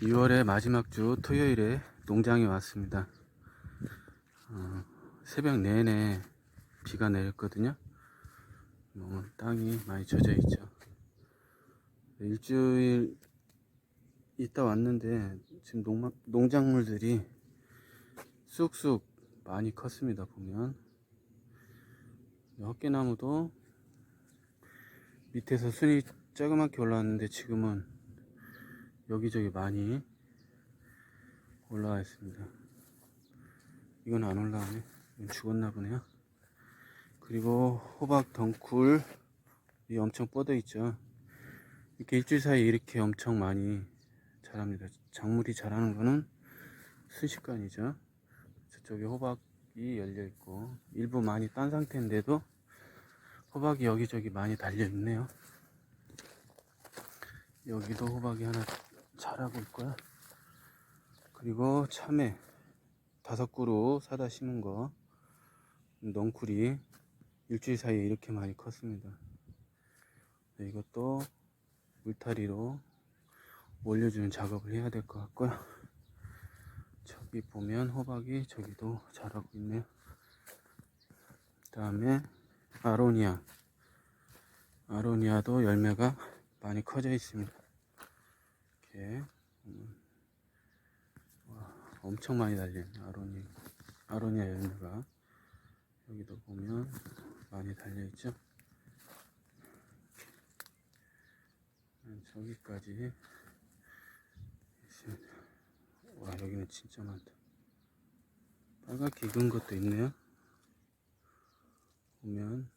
2월의 마지막 주 토요일에 농장에 왔습니다. 어, 새벽 내내 비가 내렸거든요. 뭐, 땅이 많이 젖어 있죠. 일주일 있다 왔는데 지금 농막, 농작물들이 쑥쑥 많이 컸습니다. 보면 헛개나무도 밑에서 순이 조그맣게 올라왔는데 지금은 여기저기 많이 올라와 있습니다. 이건 안 올라오네. 이건 죽었나 보네요. 그리고 호박 덩굴이 엄청 뻗어 있죠. 이렇게 일주일 사이에 이렇게 엄청 많이 자랍니다. 작물이 자라는 거는 순식간이죠. 저쪽에 호박이 열려 있고 일부 많이 딴 상태인데도 호박이 여기저기 많이 달려 있네요. 여기도 호박이 하나 자라고 있고요. 그리고 참외 다섯 그루 사다 심은 거 넝쿨이 일주일 사이에 이렇게 많이 컸습니다. 네, 이것도 울타리로 올려주는 작업을 해야 될 것 같고요. 저기 보면 호박이 저기도 자라고 있네요. 그 다음에 아로니아 아로니아도 열매가 많이 커져 있습니다. 이렇게 음, 와, 엄청 많이 달려있네 아로니 아로니아 열매가 여기도 보면 많이 달려 있죠. 음, 저기까지. 와 여기는 진짜 많다. 빨갛게 익은 것도 있네요. 보면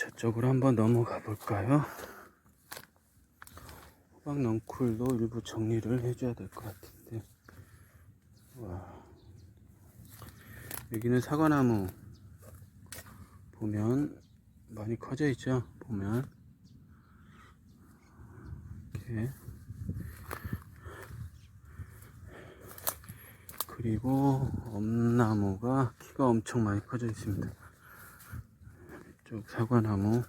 저쪽으로 한번 넘어가 볼까요? 호박 넝쿨도 일부 정리를 해줘야 될 것 같은데. 와. 여기는 사과나무 보면 많이 커져 있죠? 보면. 이렇게. 그리고 엄나무가 키가 엄청 많이 커져 있습니다 쭉 사과나무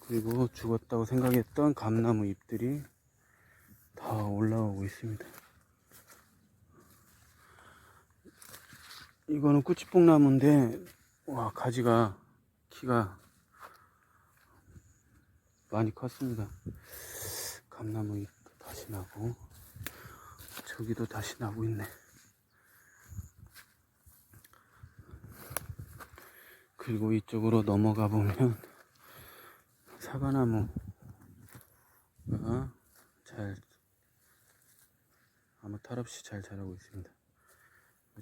그리고 죽었다고 생각했던 감나무 잎들이 다 올라오고 있습니다. 이거는 꾸치뽕나무인데 와 가지가 키가 많이 컸습니다. 감나무 잎도 다시 나고 저기도 다시 나고 있네. 그리고 이쪽으로 넘어가 보면 사과나무가 잘 아무 탈 없이 잘 자라고 있습니다.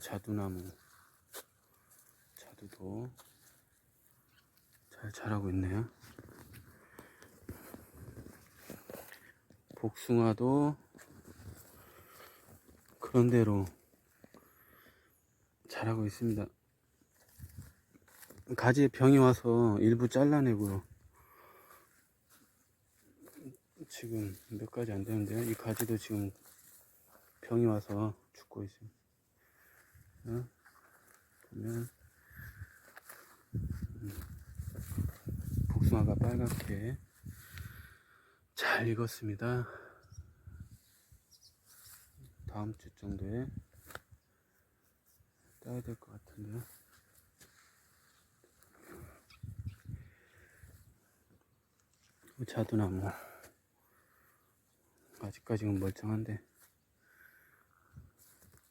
자두나무 자두도 잘 자라고 있네요. 복숭아도 그런대로 자라고 있습니다. 가지에 병이 와서 일부 잘라내고요. 지금 몇 가지 안 되는데요. 이 가지도 지금 병이 와서 죽고 있습니다. 어? 보면 음, 복숭아가 빨갛게 잘 익었습니다. 다음 주 정도에 따야 될 것 같은데요. 자두나무 아직까지는 멀쩡한데.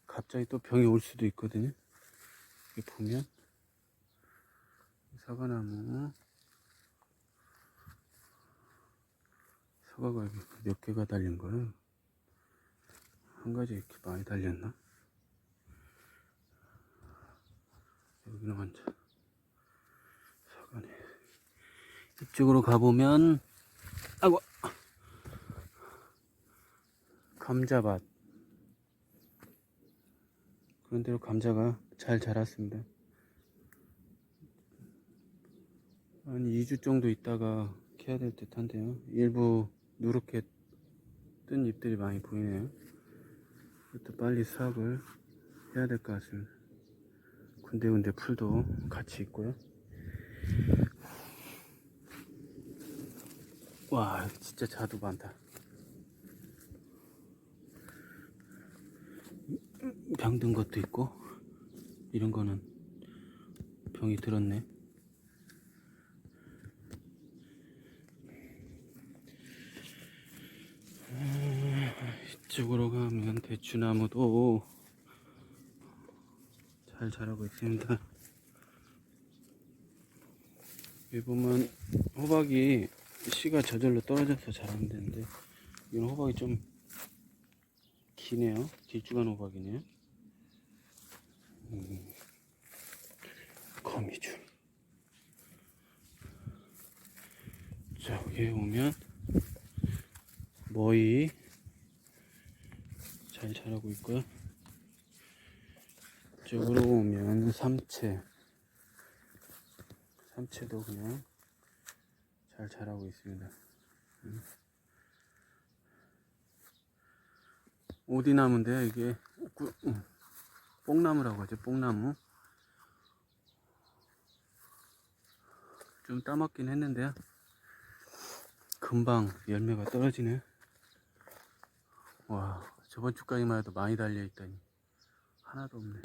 갑자기 또 병이 올 수도 있거든요. 여기 보면. 사과나무. 사과가 몇 개가 달린 거예요. 한 가지 이렇게 많이 달렸나? 여기는 완전 사과네. 이쪽으로 가보면 아이고 감자밭. 그런대로 감자가 잘 자랐습니다. 한 2주 정도 있다가 캐야 될 듯 한데요. 일부 누렇게 뜬 잎들이 많이 보이네요. 이것도 빨리 수확을 해야 될 것 같습니다. 군데군데 풀도 같이 있고요. 와, 진짜 자두 많다. 병든 것도 있고, 이런 거는 병이 들었네. 음, 이쪽으로 가면 대추나무도 잘 자라고 있습니다. 여기 보면 호박이 씨가 저절로 떨어져서 자라는 데인데 이건 호박이 좀 기네요. 길쭉한 호박이네요. 음, 거미줄. 저기 오면 머위 잘 자라고 있고요. 이쪽으로 오면 삼채. 삼채도 그냥 잘 자라고 있습니다. 음. 오디나무인데요, 이게 꾸- 음, 뽕나무라고 하죠, 뽕나무. 좀 따먹긴 했는데요. 금방 열매가 떨어지네. 와, 저번 주까지만 해도 많이 달려 있다니 하나도 없네.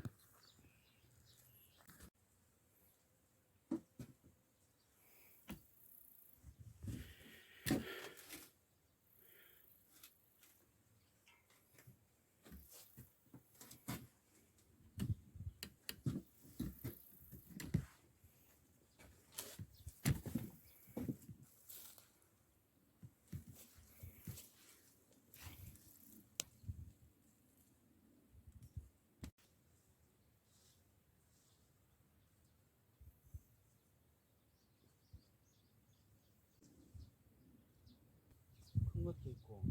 큰 것도 있고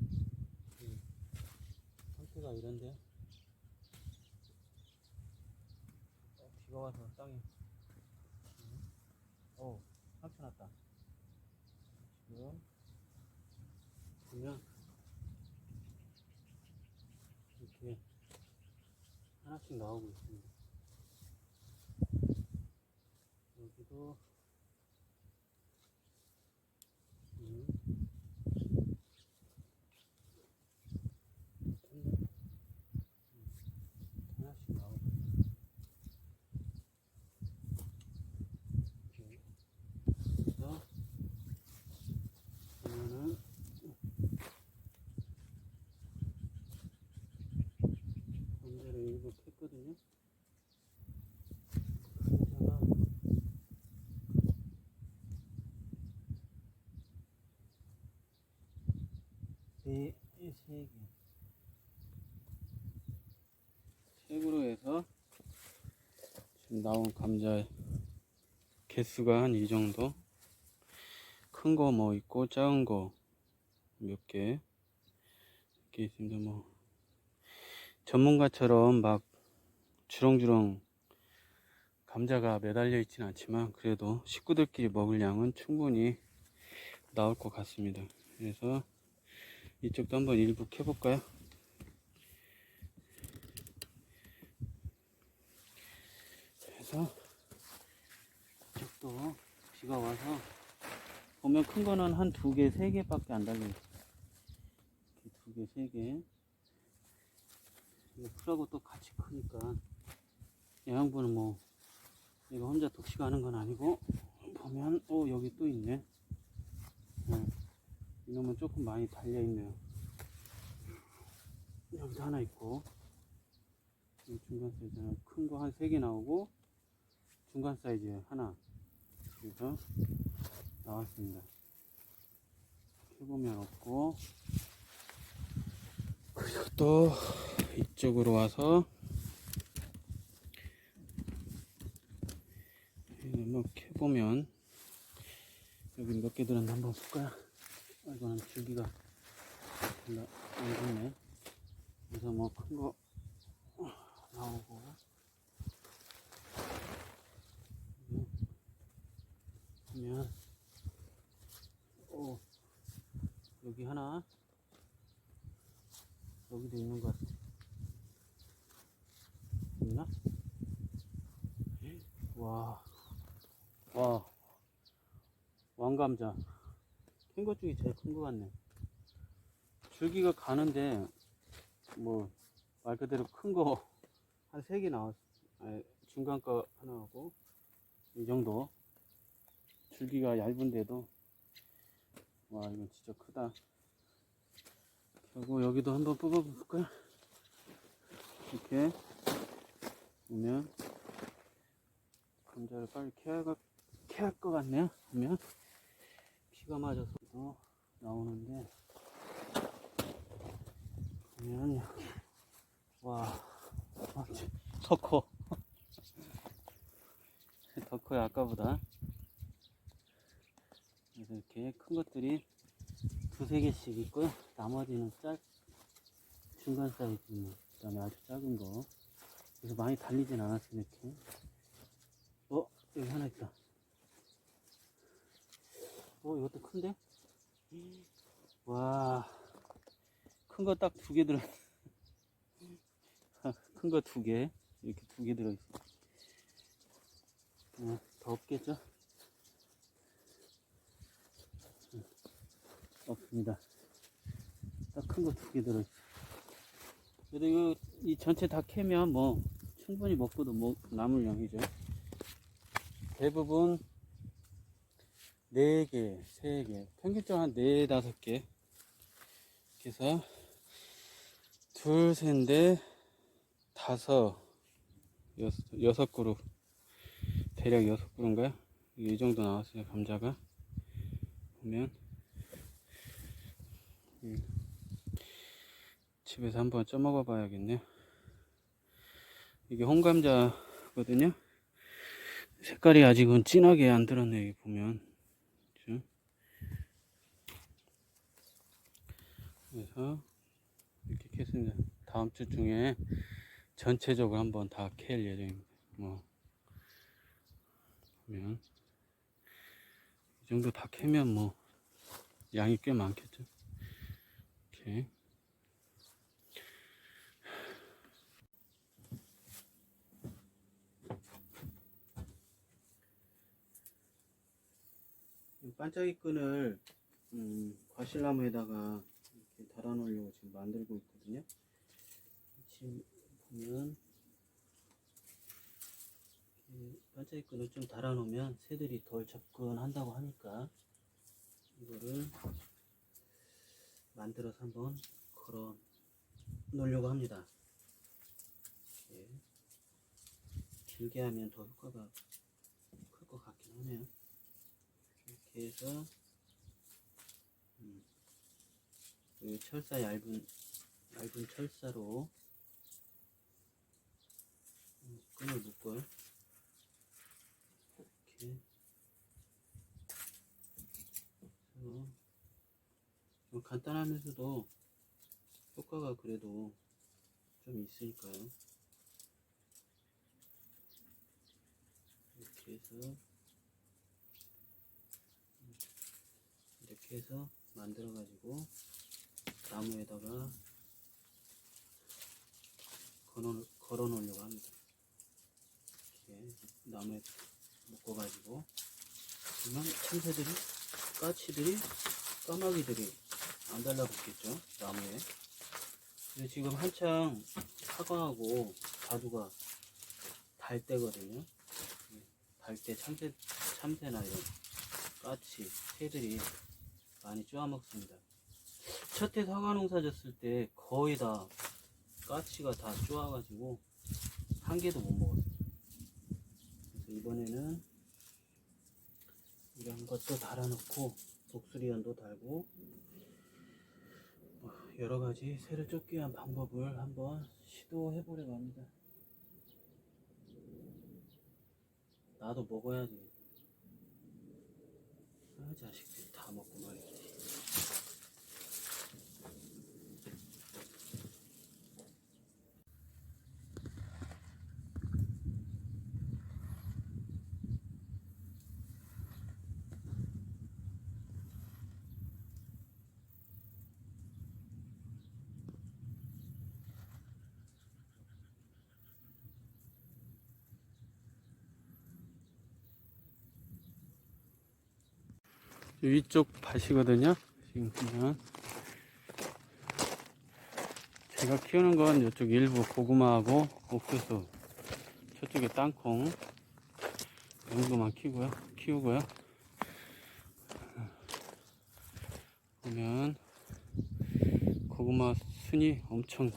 음, 상태가 이런데. 어, 비가 와서 땅이. 음. 어 상처 났다. 지금. 보면 이렇게 하나씩 나오고 있습니다. 여기도 음. 근데 하나씩 나오고 이렇게 해서 보면은 건대로 일부 캤거든요 상자가 네, 세 개. 색으로 해서 지금 나온 감자 개수가 한 이 정도? 큰 거 뭐 있고 작은 거 몇 개? 이렇게 있습니다. 뭐 전문가처럼 막 주렁주렁 감자가 매달려 있지는 않지만 그래도 식구들끼리 먹을 양은 충분히 나올 것 같습니다. 그래서 이쪽도 한번 일부 켜볼까요? 그래서 이쪽도 비가 와서 보면 큰 거는 한 두 개, 세 개밖에 안 달려 있어. 이렇게 두 개, 세 개. 이거 풀하고 또 같이 크니까 영양분은 뭐 이거 혼자 독식하는 건 아니고 보면 어 여기 또 있네. 어, 이놈은 조금 많이 달려 있네요. 여기도 하나 있고 이 중간 사이즈 큰거 한 세 개 나오고 중간 사이즈 하나 그래서 나왔습니다. 해보면 없고 그리고 또 이쪽으로 와서 한번 해보면 여기 몇 개 들었나 한번 볼까요? 아, 이거는 줄기가 별로 안 좋네. 그래서 뭐 큰 거 나오고 보면 오 여기 하나 여기도 있는 것 같아 있나? 와, 와, 왕감자 큰 것 중에 제일 큰 것 같네. 줄기가 가는데, 뭐, 말 그대로 큰 거 한 세 개 나왔어. 중간 거 하나 하고, 이 정도. 줄기가 얇은데도, 와, 이건 진짜 크다. 그리고 여기도 한번 뽑아볼까요? 이렇게 보면 감자를 빨리 캐야 캐야 할 것 같네요. 보면 비가 맞아서도 나오는데 보면 와 완전 더 커. 더 커요 아까보다. 그래서 이렇게 큰 것들이 두세 개씩 있고요. 나머지는 짧 중간 사이즈 뭐 그다음에 아주 작은 거. 그래서 많이 달리진 않았어요 이렇게. 어 여기 하나 있다. 어 이것도 큰데? 와 큰 거 딱 두 개 들어. 큰 거 두 개. 이렇게 두 개 들어있어. 어, 더 없겠죠? 없습니다. 딱 큰 거 두 개 들어있어. 그래도 이거 이 전체 다 캐면 뭐 충분히 먹고도 뭐 남을 양이죠. 대부분 4개, 3개, 평균적으로 한 4, 5개. 그래서 둘, 셋, 넷, 다섯, 여섯, 여섯 그룹. 대략 여섯 그룹인가요? 이 정도 나왔어요, 감자가. 보면. 음. 집에서 한번 쪄먹어 봐야겠네요. 이게 홍감자거든요. 색깔이 아직은 진하게 안 들었네요. 여기 보면. 그래서 이렇게 캤습니다. 다음 주 중에 전체적으로 한번 다 캘 예정입니다. 뭐 보면 이 정도 다 캐면 뭐 양이 꽤 많겠죠. 이렇게 이 반짝이 끈을 음, 과실나무에다가 이렇게 달아놓으려고 지금 만들고 있거든요. 지금 보면 반짝이 끈을 좀 달아놓으면 새들이 덜 접근한다고 하니까 이거를 만들어서 한번 걸어 놓으려고 합니다. 이렇게 길게 하면 더 효과가 클 것 같긴 하네요. 이렇게 해서 음, 이 철사 얇은 얇은 철사로 음, 끈을 묶어요. 이렇게 그래서 좀 간단하면서도 효과가 그래도 좀 있으니까요. 이렇게 해서 이렇게 해서 만들어 가지고 나무에다가 걸어, 걸어 놓으려고 합니다. 이렇게 나무에 묶어 가지고 그러면 참새들이 까치들이 까마귀들이 안 달라붙겠죠 나무에 근데 지금 한창 사과하고 자두가 달 때거든요 달 때 참새, 참새나 이런 까치, 새들이 많이 쪼아먹습니다. 첫해 사과 농사 졌을 때 거의 다 까치가 다 쪼아가지고 한 개도 못 먹었어요. 그래서 이번에는 이런 것도 달아놓고 독수리연도 달고 어, 여러 가지 새를 쫓기 위한 방법을 한번 시도해 보려고 합니다. 나도 먹어야지. 아, 자식들이 다 먹고 말이지. 위쪽 밭이거든요. 지금 보면 제가 키우는 건 이쪽 일부 고구마하고 옥수수, 저쪽에 땅콩 이 정도만 키우고요. 키우고요. 보면 고구마 순이 엄청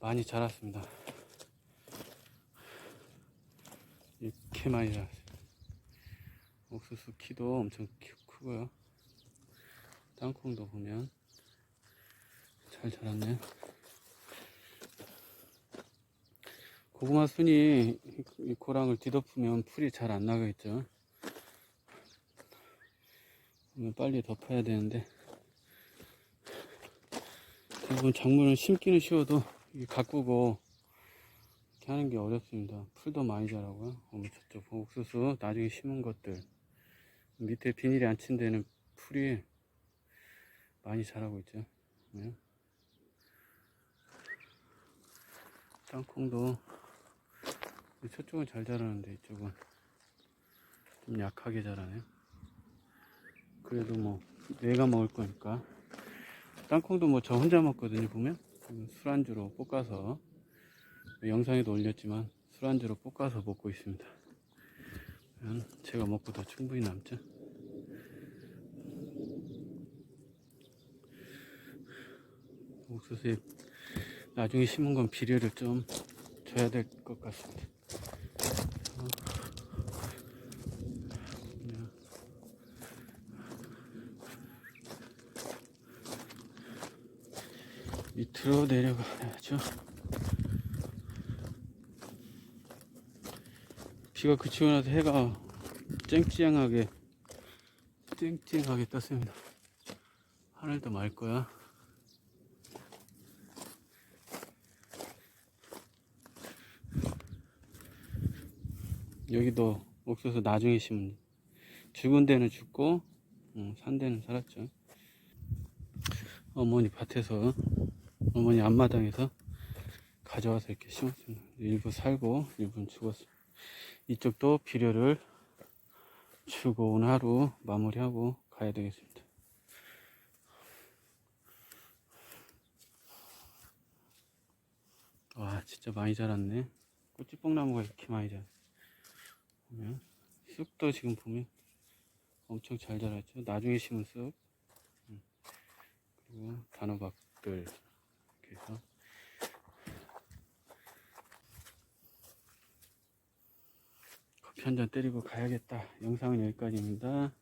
많이 자랐습니다. 이렇게 많이 자랐어요. 옥수수 키도 엄청 키- 크고요. 땅콩도 보면 잘 자랐네요. 고구마 순이 이- 이 고랑을 뒤덮으면 풀이 잘 안. 그러면 빨리 덮어야 되는데 대부분 작물은 심기는 쉬워도 가꾸고 이렇게 하는 게 어렵습니다. 풀도 많이 자라고요. 어머 저쪽 옥수수 나중에 심은 것들 밑에 비닐이 안 친 데는 풀이 많이 자라고 있죠. 네. 땅콩도 저쪽은 잘 자라는데 이쪽은 좀 약하게 자라네요. 그래도 뭐 내가 먹을 거니까 땅콩도 뭐 저 혼자 먹거든요 보면 음, 술안주로 볶아서 영상에도 올렸지만 술안주로 볶아서 먹고 있습니다. 그러면 제가 먹고도 충분히 남죠. 옥수수에 나중에 심은 건 비료를 좀 줘야 될 것 같습니다. 밑으로 내려가야죠. 비가 그치고 나서 해가 쨍쨍하게 쨍쨍하게 떴습니다. 하늘도 맑 거야. 여기도 옥수수 나중에 심은 죽은 데는 죽고 음, 산 데는 살았죠. 어머니 밭에서 어머니 앞마당에서 가져와서 이렇게 심었습니다. 일부 살고 일부는 죽었어요. 이쪽도 비료를 주고 오늘 하루 마무리하고 가야 되겠습니다. 와 진짜 많이 자랐네. 꽃지뽕나무가 이렇게 많이 자랐어. 보면 쑥도 지금 보면 엄청 잘 자랐죠. 나중에 심은 쑥 음. 그리고 단호박들 이렇게 해서 잔 때리고 가야겠다. 영상은 여기까지입니다.